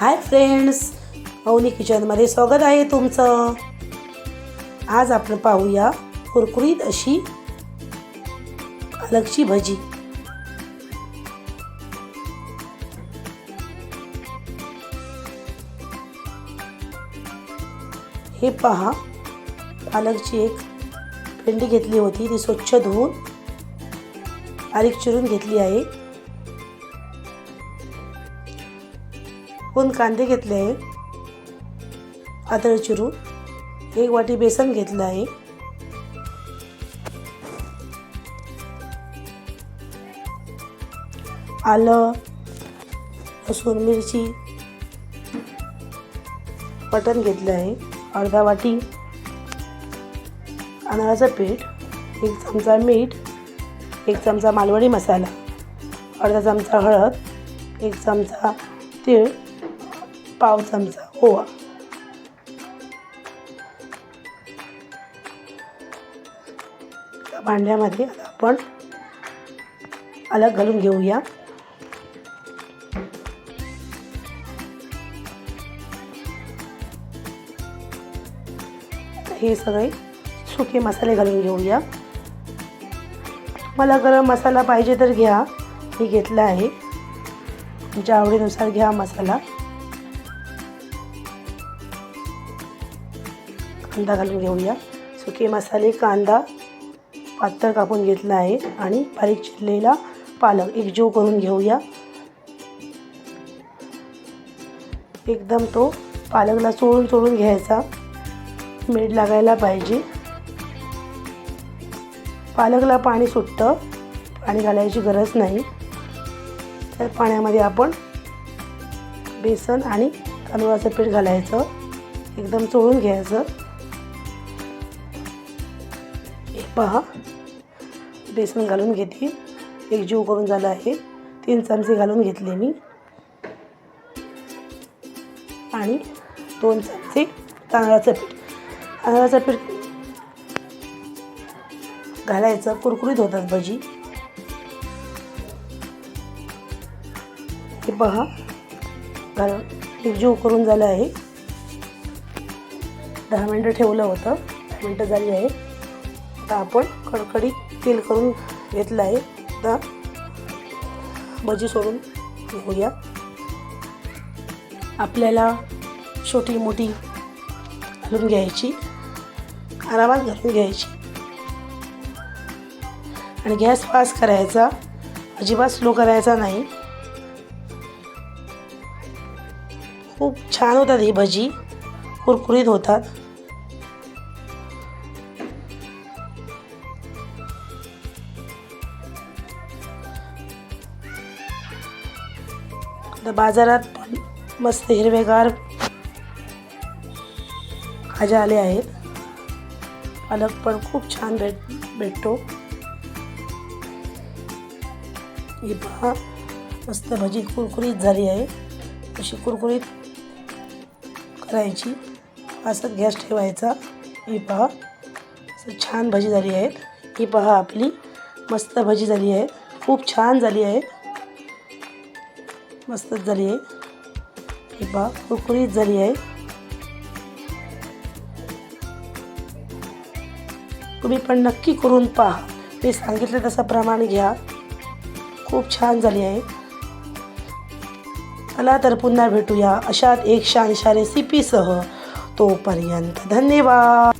Hi friends मौनी किचनमध्ये स्वागत आहे तुमचं. आज आपण पाहूया कुरकुरीत अशी पालकची भजी. हे पहा पालकची एक पेंडी घेतली होती ती स्वच्छ धुवून बारीक चिरून घेतली आहे. दोन कांदे घेतले आहे. आदळ चिरून. एक वाटी बेसन घेतलं आहे. आलं लसूण मिरची मटण घेतलं आहे. अर्धा वाटी. तांदळाचं पीठ एक चमचा मीठ एक चमचा मालवणी मसाला अर्धा चमचा हळद एक चमचा तीळ पाव चमचा ओवा. भांड्यामध्ये आपण अलग घालून घेऊया. हे सगळे सुके मसाले घालून घेऊया. मला गरम मसाला पाहिजे तर घ्या. मी घेतला आहे. तुमच्या आवडीनुसार घ्या मसाला. कांदा घालून घेऊया. सुके मसाले कांदा पातळ कापून घेतला आहे आणि बारीक चिरलेला पालक एकजीव करून घेऊया. एकदम तो पालकला चोळून चोळून घ्यायचा. मीठ लागायला पाहिजे. पालकला पाणी सुटतं. पाणी घालायची गरज नाही. तर पाण्यामध्ये आपण बेसन आणि तांदूळाचं पीठ घालायचं. एकदम चोळून घ्यायचं. पहा. बेसन घालून घेते. एक जीव करून झाला आहे. तीन चमचे घालून घेतले मी. आणि दोन चमचे तांदळाचं पीठ. तांदळाचं पीठ घालायचं. कुरकुरीत होतात भजी. हे पहा. घालून एकजीव करून झालं आहे. दहा मिनटं ठेवलं होतं. दहा मिनटं झाली आहे. आता आपण कडकडीत तेल करून घेतलं आहे. आता भजी सोडून घेऊया. आपल्याला छोटी मोठी घालून घ्यायची. आरामात घालून घ्यायची. आणि गॅस फास्ट करायचा. अजिबात स्लो करायचा नाही. खूप छान होतात ही भजी. कुरकुरीत होतात. आता बाजारात पण मस्त हिरवेगार भाज्या आल्या आहेत. पालक पण खूप छान भेट भेटतो. ही पहा मस्त भजी कुरकुरीत झाली आहे. अशी कुरकुरीत करायची असं गॅस ठेवायचा. ही पहा असं छान भजी झाली आहे ही पहा आपली मस्त भजी झाली आहे. खूप छान झाली आहे. मस्तच झाली आहे. ही पहा कुरकुरीत झाली आहे. तुम्ही पण नक्की करून पहा. मी सांगितलं तसं प्रमाण घ्या. खूप छान झाली आहे. चला तर पुन्हा भेटूया अशात एक शानशा रेसिपीसह तोपर्यंत धन्यवाद.